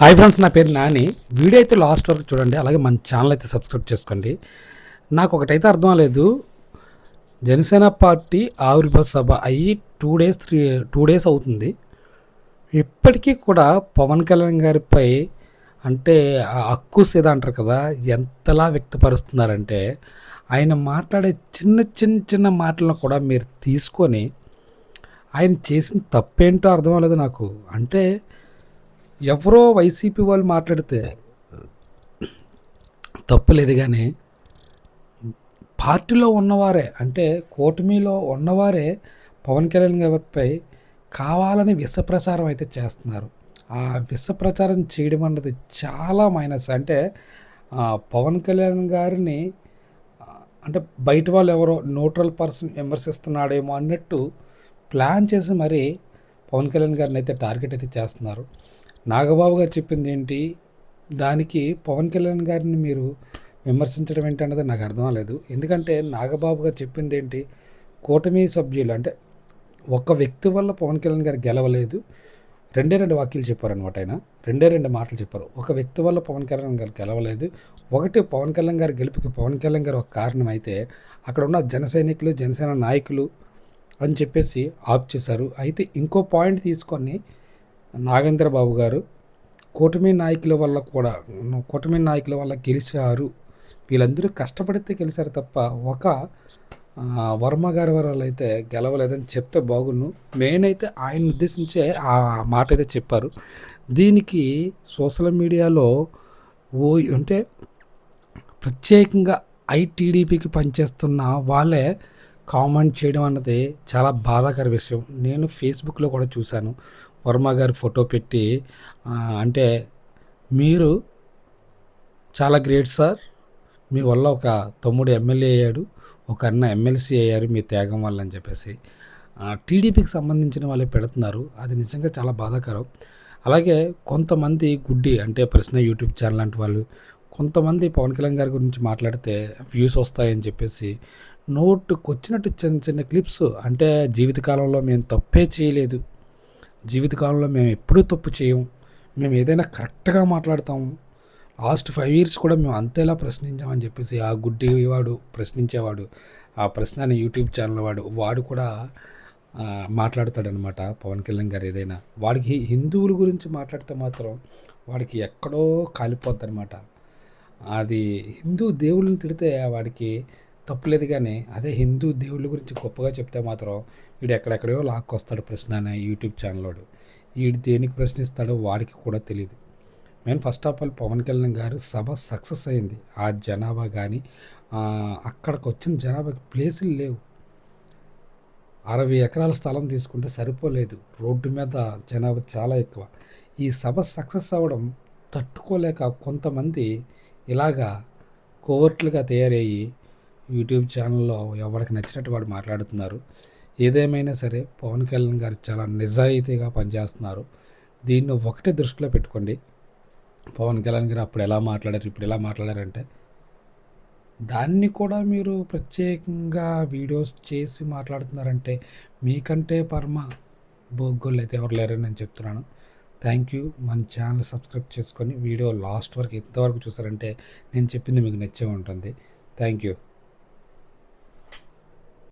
Hi friends నా పేరు Nani. Video అయితే లాస్ట్ వరకు చూడండి. అలాగే మన ఛానల్ అయితే సబ్స్క్రైబ్ చేసుకోండి. నాకు ఒకటైతే అర్థం లేదు జనసేన పార్టీ ఆవిర్భావ సభ అయ్యి two days three two days అవుతుంది. ఇప్పటికీ కూడా పవన్ కళ్యాణ్ గారిపై అంటే ఆ అక్కుస్ ఏదో అంటారు కదా ఎంతలా వ్యక్తపరుస్తున్నారంటే ఆయన మాట్లాడే చిన్న చిన్న చిన్న మాటలను కూడా మీరు తీసుకొని ఆయన చేసిన తప్పేంటో అర్థం అవ్వలేదు నాకు. అంటే ఎవరో వైసీపీ వాళ్ళు మాట్లాడితే తప్పులేదు కానీ పార్టీలో ఉన్నవారే అంటే కూటమిలో ఉన్నవారే పవన్ కళ్యాణ్ గారిపై కావాలని విషప్రచారం అయితే చేస్తున్నారు. ఆ విష ప్రచారం చేయడం అన్నది చాలా మైనస్. అంటే పవన్ కళ్యాణ్ గారిని అంటే బయట వాళ్ళు ఎవరో న్యూట్రల్ పర్సన్ విమర్శిస్తున్నాడేమో అన్నట్టు ప్లాన్ చేసి మరీ పవన్ కళ్యాణ్ గారిని అయితే టార్గెట్ అయితే చేస్తున్నారు. నాగబాబు గారు చెప్పింది ఏంటి? దానికి పవన్ కళ్యాణ్ గారిని మీరు విమర్శించడం ఏంటి అన్నది నాకు అర్థం అవ్వలేదు. ఎందుకంటే నాగబాబు గారు చెప్పింది ఏంటి? కూటమి సభ్యులు అంటే ఒక్క వ్యక్తి వల్ల పవన్ కళ్యాణ్ గారు గెలవలేదు. రెండే రెండు వాక్యాలు చెప్పారనమాట ఆయన. రెండే రెండు మాటలు చెప్పారు. ఒక వ్యక్తి వల్ల పవన్ కళ్యాణ్ గారు గెలవలేదు. ఒకటి పవన్ కళ్యాణ్ గారి గెలుపుకి పవన్ కళ్యాణ్ గారు ఒక కారణం అయితే అక్కడ ఉన్న జన సైనికులు జనసేన నాయకులు అని చెప్పేసి ఆప్ చేశారు. అయితే ఇంకో పాయింట్ తీసుకొని నాగేంద్ర బాబు గారు కూటమి నాయకుల వల్ల కూడా కూటమి నాయకుల వల్ల గెలిచారు. వీళ్ళందరూ కష్టపడితే గెలిచారు తప్ప ఒక వర్మ గారి వాళ్ళు అయితే గెలవలేదని చెప్తే బాగున్ను మెయిన్ అయితే ఆయన ఉద్దేశించే ఆ మాట అయితే చెప్పారు. దీనికి సోషల్ మీడియాలో ఓ అంటే ప్రత్యేకంగా ఐటీడీపీకి పనిచేస్తున్న వాళ్ళే కామెంట్ చేయడం అన్నది చాలా బాధాకర విషయం. నేను ఫేస్బుక్లో కూడా చూశాను. వర్మ గారి ఫోటో పెట్టి అంటే మీరు చాలా గ్రేట్ సార్. మీ వల్ల ఒక తమ్ముడు ఎమ్మెల్యే అయ్యాడు ఒక అన్న ఎమ్మెల్సీ అయ్యారు మీ త్యాగం వల్ల అని చెప్పేసి. టీడీపీకి సంబంధించిన వాళ్ళే పెడుతున్నారు అది నిజంగా చాలా బాధాకరం. అలాగే కొంతమంది గుడ్డి అంటే ప్రశ్న యూట్యూబ్ ఛానల్ లాంటి వాళ్ళు కొంతమంది పవన్ కళ్యాణ్ గారి గురించి మాట్లాడితే వ్యూస్ వస్తాయని చెప్పేసి నోట్కొచ్చినట్టు చిన్న చిన్న క్లిప్స్ అంటే జీవితకాలంలో మేము తప్పే చేయలేదు. జీవితకాలంలో మేము ఎప్పుడూ తప్పు చేయం. మేము ఏదైనా కరెక్ట్గా మాట్లాడతాము లాస్ట్ ఫైవ్ ఇయర్స్ కూడా మేము అంతేలా ప్రశ్నించామని చెప్పేసి ఆ గుడ్డి వాడు ప్రశ్నించేవాడు. ఆ ప్రశ్న అనే యూట్యూబ్ ఛానల్ వాడు వాడు కూడా మాట్లాడతాడనమాట పవన్ కళ్యాణ్ గారు ఏదైనా. వాడికి హిందువుల గురించి మాట్లాడితే మాత్రం వాడికి ఎక్కడో కాలిపోద్ది అనమాట అది హిందూ దేవుళ్ళని తిడితే వాడికి తప్పులేదు కానీ అదే హిందూ దేవుళ్ళ గురించి గొప్పగా చెప్తే మాత్రం వీడు ఎక్కడెక్కడో లాక్కొస్తాడు ప్రశ్న అనే యూట్యూబ్ ఛానల్లోడు. వీడు దేనికి ప్రశ్నిస్తాడో వాడికి కూడా తెలియదు main first of all Pawan Kalyan garu Sabha success అయింది. ఆ జనాభా కానీ అక్కడికి వచ్చిన జనాభాకి ప్లేసులు లేవు. అరవై ఎకరాల స్థలం తీసుకుంటే సరిపోలేదు. రోడ్డు మీద జనాభా చాలా ఎక్కువ. ఈ సభ సక్సెస్ అవ్వడం తట్టుకోలేక కొంతమంది ఇలాగా కోవర్ట్లుగా తయారయ్యి యూట్యూబ్ ఛానల్లో ఎవరికి నచ్చినట్టు వాడు మాట్లాడుతున్నారు. ఏదేమైనా సరే పవన్ కళ్యాణ్ గారు చాలా నిజాయితీగా పనిచేస్తున్నారు. దీన్ని ఒకటే దృష్టిలో పెట్టుకోండి. పవన్ కళ్యాణ్ గారు అప్పుడు ఎలా మాట్లాడారు ఇప్పుడు ఎలా మాట్లాడారంటే దాన్ని కూడా మీరు ప్రత్యేకంగా వీడియోస్ చేసి మాట్లాడుతున్నారంటే మీకంటే పరమ బొగ్గులు అయితే ఎవరు లేరని నేను చెప్తున్నాను. Thank you. మన ఛానల్ సబ్స్క్రైబ్ చేసుకొని వీడియో లాస్ట్ వరకు ఇంతవరకు చూసారంటే నేను చెప్పింది మీకు నచ్చే ఉంటుంది. Thank you.